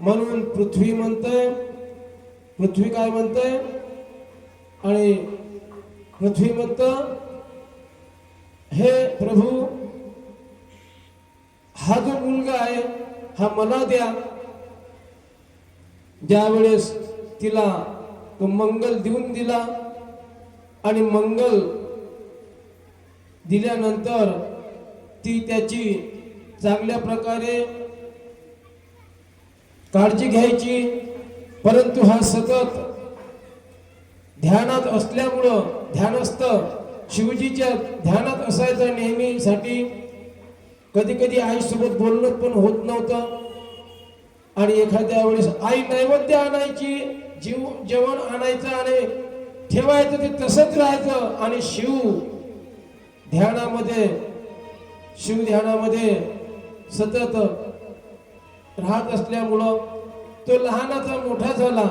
म्हणून पृथ्वी म्हणतंय पृथ्वी काय म्हणतंय? आणि पृथ्वी म्हणत हे प्रभू हा जो मुलगा आहे हा मला द्या. ज्यावेळेस तिला तो मंगल देऊन दिला आणि मंगल दिल्यानंतर ती त्याची चांगल्या प्रकारे काळजी घ्यायची परंतु हा सतत ध्यानात असल्यामुळं ध्यानस्थ शिवजीच्या ध्यानात असायचं नेहमीसाठी. कधी कधी आईसोबत बोलणं पण होत नव्हतं. आणि एखाद्या वेळेस आई नैवेद्य आणायची जीव जेवण आणायचं आणि ठेवायचं ते तसंच राहायचं आणि शिव ध्यानामध्ये शिव ध्यानामध्ये सतत राहत असल्यामुळं तो लहानाचा मोठा झाला.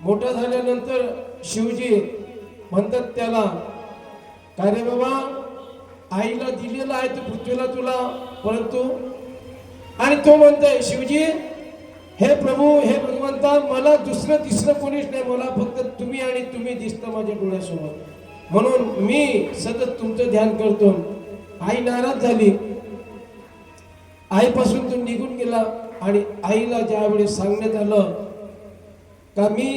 मोठा झाल्यानंतर शिवजी म्हणतात त्याला काय रे बाबा आईला दिलेला आहे तो पृथ्वीला तुला परंतु आणि तो म्हणतोय शिवजी हे प्रभू हे भगवंता मला दुसरं तिसरं कोणीच नाही मला फक्त तुम्ही आणि तुम्ही दिसतं माझ्या डोळ्यासोबत म्हणून मी सतत तुमचं ध्यान करतो. आई नाराज झाली. आईपासून तो निघून गेला आणि आईला ज्यावेळेस सांगण्यात आलं का मी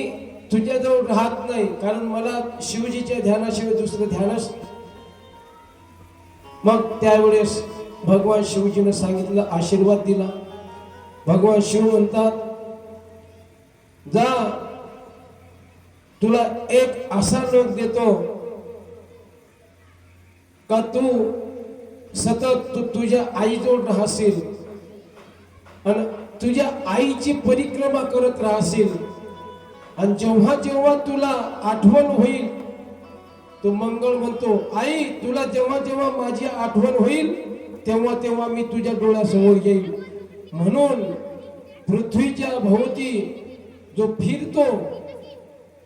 तुझ्याजवळ राहत नाही कारण मला शिवजीच्या ध्यानाशिवाय दुसरं ध्यानच मग त्यावेळेस भगवान शिवजीनं सांगितलं आशीर्वाद दिला. भगवान शिव म्हणतात जा तुला एक असा लोक देतो का तू सतत तू तुझ्या आईजवळ राहशील. आणि तुझ्या आईची परिक्रमा करत राहशील. आणि जेव्हा जेव्हा तुला आठवण होईल तो मंगळ म्हणतो आई तुला जेव्हा जेव्हा माझी आठवण होईल तेव्हा तेव्हा मी तुझ्या डोळ्यासमोर येईल. म्हणून पृथ्वीच्या भोवती जो फिरतो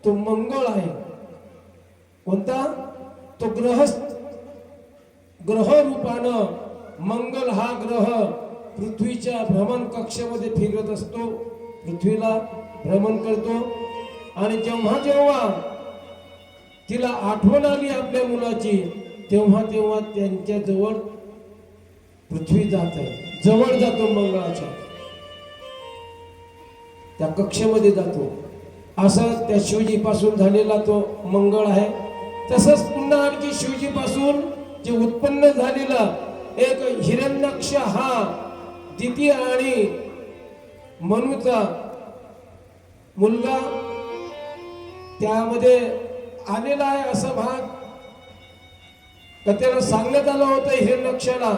तो मंगळ आहे. कोणता? तो ग्रहस्थ ग्रह रूपानं मंगल हा ग्रह पृथ्वीच्या भ्रमण कक्षामध्ये फिरत असतो. पृथ्वीला भ्रमण करतो. आणि जेव्हा जेव्हा तिला आठवण आली आपल्या मुलाची तेव्हा तेव्हा त्यांच्या जवळ पृथ्वी जात. आहे जवळ जातो मंगळाच्या. त्या कक्षेमध्ये जातो. असं त्या शिवजी पासून झालेला तो मंगळ आहे. तसंच पुन्हा आणखी शिवजी पासून जे उत्पन्न झालेला एक हिरण्यक्ष हा द्वितीय आणि मनुचा मुलगा त्यामध्ये आलेला आहे असा भाग. का त्याला सांगण्यात आलं होतं हिरण्यक्षाला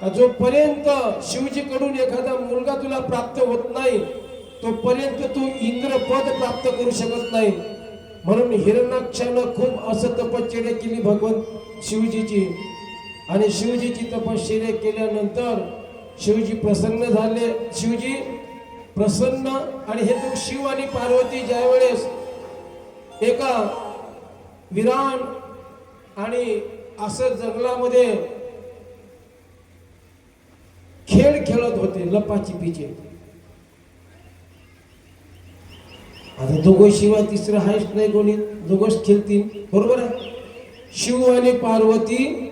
का जोपर्यंत शिवजीकडून एखादा मुलगा तुला प्राप्त होत नाही तोपर्यंत तू इंद्रपद प्राप्त करू शकत नाही. म्हणून हिरणाक्षानं खूप असं तपश्चर्या केली भगवंत शिवजीची. आणि शिवजीची तपश्चर्या केल्यानंतर शिवजी प्रसन्न झाले. शिवजी प्रसन्न आणि हे तू शिव आणि पार्वती ज्यावेळेस एका विरान आणि असं जंगलामध्ये खेळ खेळत होते लपाछिपीचे आता दोघं शिवाय तिसरं हायच नाही कोणी. दोघंच खेळतील. बरोबर आहे? शिव आणि पार्वती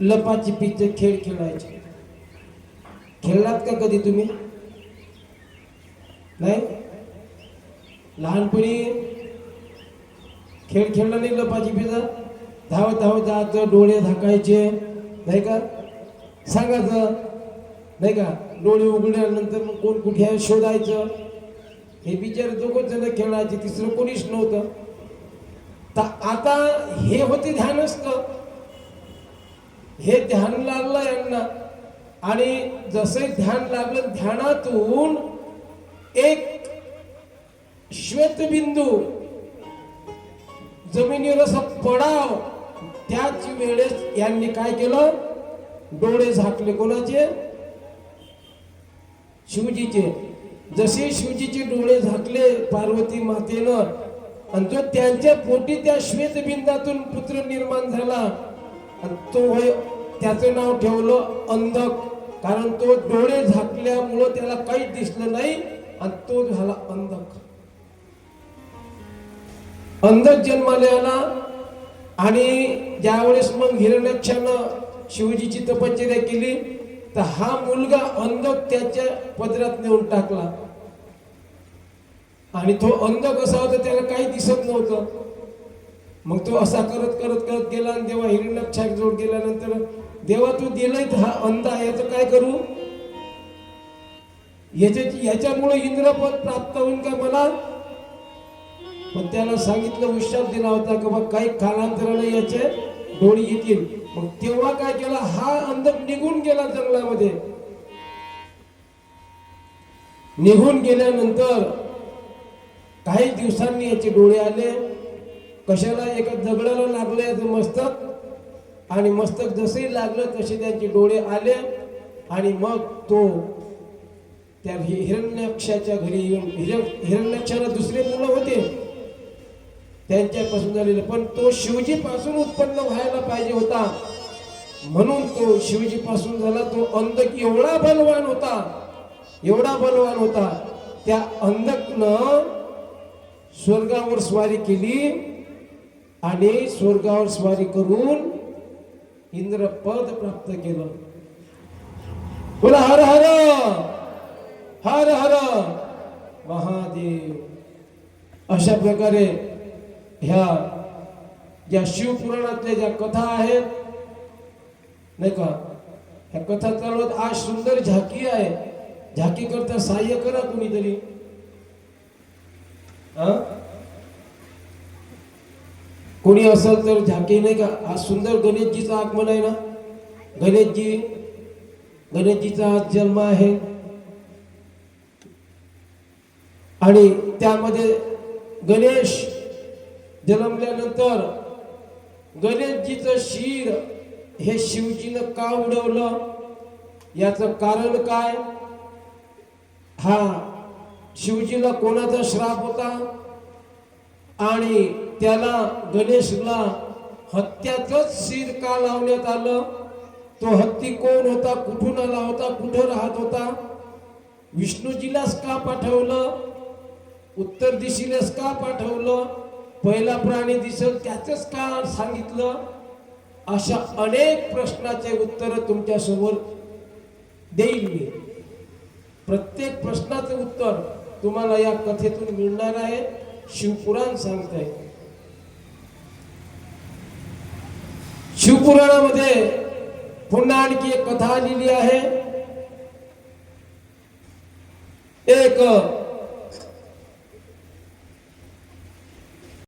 लपाची लपाछिपीचे खेळ खेळायचे. खेळलात का कधी तुम्ही? नाही? लहानपणी खेळ खेळला नाही लपाची लपाछिपीचा धावत धावत जायचं डोळे झाकायचे. नाही का? सांगायचं नाही का? डोळे उघडल्यानंतर मग कोण कुठे शोधायचं? हे बिचारे दोघं जण खेळायचे तिसरं कोणीच नव्हतं. तर आता हे होते ध्यानस्थ. हे ध्यान लागलं यांना. आणि जसे ध्यान लागलं ध्यानातून एक श्वेतबिंदू जमिनीवर असा पडाव त्याच वेळेस यांनी काय केलं? डोळे झाकले कोणाचे? शिवजीचे. जसे शिवजीचे डोळे झाकले पार्वती मातेनं आणि जो त्यांच्या पोटी त्या श्वेतबिंदातून पुत्र निर्माण झाला. आणि तो त्याचं नाव ठेवलं अंधक कारण तो डोळे झाकल्यामुळं त्याला काहीच दिसलं नाही आणि तो झाला अंधक. अंधक जन्माला आला आणि ज्यावेळेस मग हिरण्याक्षानं शिवजीची तपश्चर्या केली तर हा मुलगा अंधक त्याच्या पदरात नेऊन टाकला. आणि तो अंधक असा होता त्याला काही दिसत नव्हतं. मग तो असा करत करत करत गेला आणि तेव्हा हिरण्यक्षाक जोड गेल्यानंतर देवा तू दिलाय तर हा अंध आहे याचं काय करू? याच्या याच्यामुळे इंद्रपद प्राप्त होईल का मला? पण त्याला सांगितलं उशाप दिला होता की बा? काही कालांतराने याचे डोळी येतील. मग तेव्हा काय केला? हा अंधक निघून गेला जंगलामध्ये. निघून गेल्यानंतर काही दिवसांनी याचे डोळे आले. कशाला? एका दगडाला लागले याचं मस्तक. आणि मस्तक जसे लागलं तसे त्यांचे डोळे आले. आणि मग तो त्या हिरण्याक्षाच्या घरी येऊन हिर हिरण्याक्षाला दुसरे मुलं होते. त्यांच्यापासून झालेलं. पण तो शिवजीपासून उत्पन्न व्हायला पाहिजे होता. म्हणून तो शिवजीपासून झाला. तो अंधक एवढा बलवान होता. एवढा बलवान होता. त्या अंधकनं स्वर्गावर स्वारी केली आणि स्वर्गावर स्वारी करून इंद्र पद प्राप्त केलं. बोला हर हर हर हर महादेव. अशा प्रकारे ह्या ज्या शिवपुराणातल्या ज्या कथा आहेत नाही का? ह्या कथा चालवत आज सुंदर झाकी आहे. झाकी करता सहाय्य करा कुणीतरी. हा? कोणी असेल तर झाकी नाही का? आज सुंदर गणेशजीचं आगमन आहे ना? गणेशजी गणेशजीचा आज जन्म आहे. आणि त्यामध्ये गणेश जन्मल्यानंतर गणेशजीचं शिर हे शिवजीनं का उडवलं? याचं कारण काय? हा शिवजीला कोणाचा श्राप होता? आणि त्याला गणेशला हत्याचंच शिर का लावण्यात आलं? तो हत्ती कोण होता? कुठून आला होता? कुठं राहत होता? विष्णूजीलाच का पाठवलं? उत्तर दिशेलाच का पाठवलं? पहिला प्राणी दिसल त्याचंच का सांगितलं. अशा अनेक प्रश्नाचे उत्तर तुमच्यासमोर देईल मी. प्रत्येक प्रश्नाचं उत्तर तुम्हाला या कथेतून मिळणार आहे शिवपुराण सांगत आहे. शिवपुराणामध्ये पुन्हा आणखी एक कथा लिहिली आहे. एक